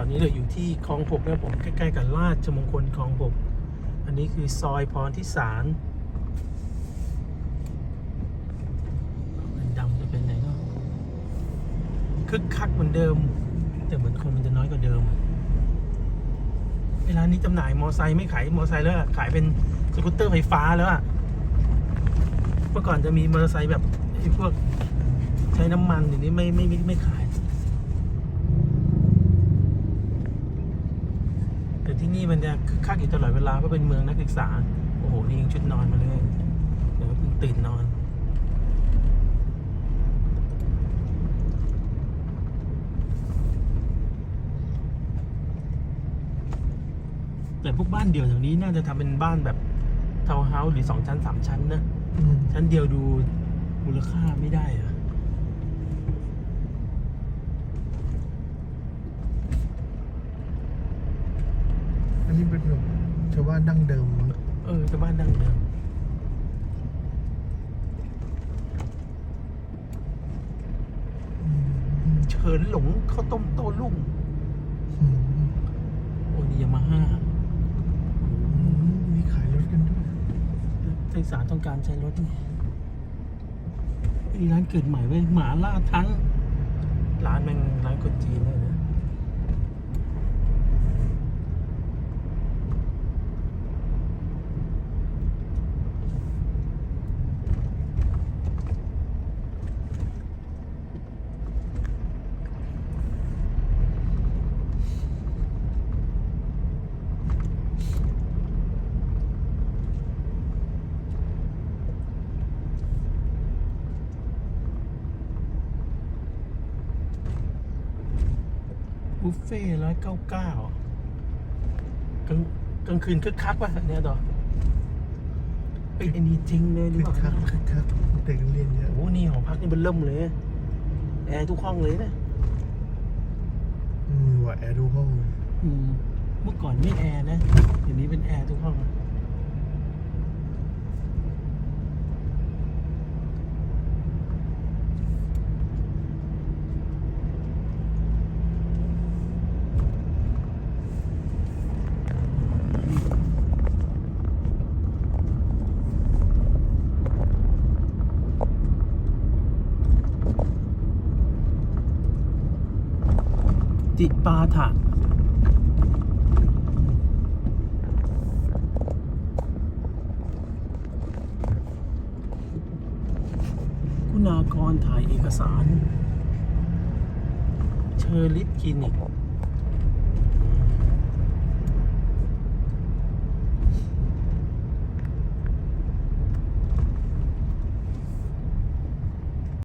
ตอนนี้เราอยู่ที่คลองหกนะผมใกล้ๆกับราชมงคลคลองหกอันนี้คือซอยพรที่สารดำจะเป็นไงเนาะคึกคักเหมือนเดิม แต่เหมือนคนมันจะน้อยกว่าเดิมเวลานี้จำหน่ายมอไซค์ไม่ขายมอไซค์แล้วขายเป็นสกูตเตอร์ไฟฟ้าแล้วอะเมื่อก่อนจะมีมอเตอร์ไซค์แบบไอ้พวกใช้น้ำมันอย่างนี้ไม่ไม่ไม่ไม่ขาย แต่ ที่นี่มันจะคึกคักอยู่ตลอดเวลาเพราะเป็นเมืองนักศึกษา โอ้โห นี่ยังชุดนอนมาเลยเดี๋ยวเพิ่งตื่นนอน แต่พวกบ้านเดี่ยวแถวนี้น่าจะทำเป็นบ้านแบบทาวน์เฮาส์หรือสองชั้นสามชั้นนะอืมชั้นเดียวดูมูลค่าไม่ได้อะ นนี้เป็นแบบชาวบ้านดั้งเดิมมั้งเออจะบ้านดังเดิมอืมเฉินหลงข้าวต้มโต้รุ่งอืมโอ้นี่ยามาฮ่าอืมมีขายรถกันด้วยนักศึกษาต้องการใช้รถนี่นี่ร้านเกิดใหม่เว้ยหมาล่าทั้ง ร้านแม่งร้านคนจีน บุฟเฟ่ร้อยเก้าเก้ากลางกลางคืนคึกคักป่ะเนี่ยต่อไอ้ยอันนี้จริงเลยหรือคึเปกล่าคักคึกคักเด็กนักเรียนเยอะโอ้โหนี่หอพักนี่มันเริ่มเลยแอร์ทุกห้องเลยนะอืมว่าแอร์ดูห้องอืมเมื่อก่อนไม่แอร์นะเดี๋ยวนี้เป็นแอร์ทุกห้อง ติปาถะคุณากรถ่ายเอกสาร เชอริสคลินิก